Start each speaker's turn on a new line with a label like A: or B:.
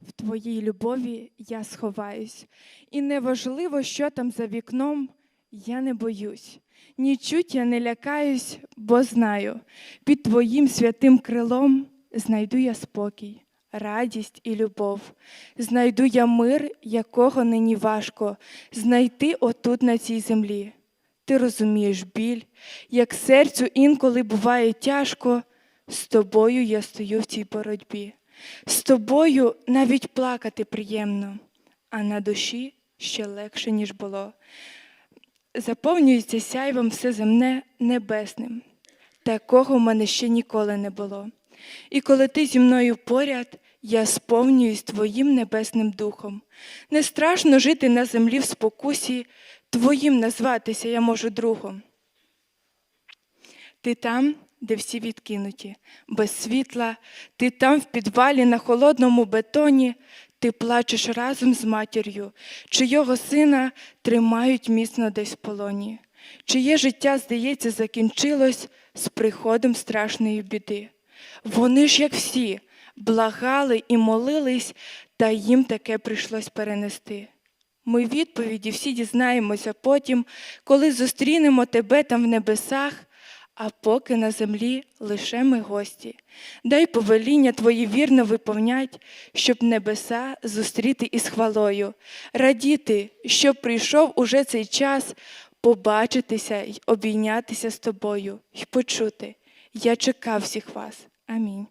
A: В твоїй любові я сховаюсь, і неважливо, що там за вікном, я не боюсь. Нічуть я не лякаюсь, бо знаю, під твоїм святим крилом знайду я спокій, радість і любов. Знайду я мир, якого нині важко знайти отут на цій землі. Ти розумієш біль, як серцю інколи буває тяжко, з тобою я стою в цій боротьбі. З тобою навіть плакати приємно, а на душі ще легше, ніж було. Заповнюється сяйвом все земне небесним. Такого в мене ще ніколи не було. І коли ти зі мною поряд, я сповнююсь твоїм небесним духом. Не страшно жити на землі в спокусі, твоїм назватися я можу другом. Ти там, де всі відкинуті, без світла, ти там в підвалі на холодному бетоні, ти плачеш разом з матір'ю, чийого сина тримають міцно десь в полоні, чиє життя, здається, закінчилось з приходом страшної біди. Вони ж, як всі, благали і молились, та їм таке прийшлось перенести. Ми відповіді всі дізнаємося потім, коли зустрінемо тебе там в небесах, а поки на землі лише ми гості. Дай повеління твої вірно виповнять, щоб небеса зустріти із хвалою, радіти, щоб прийшов уже цей час побачитися й обійнятися з тобою й почути. Я чекав всіх вас. Амінь.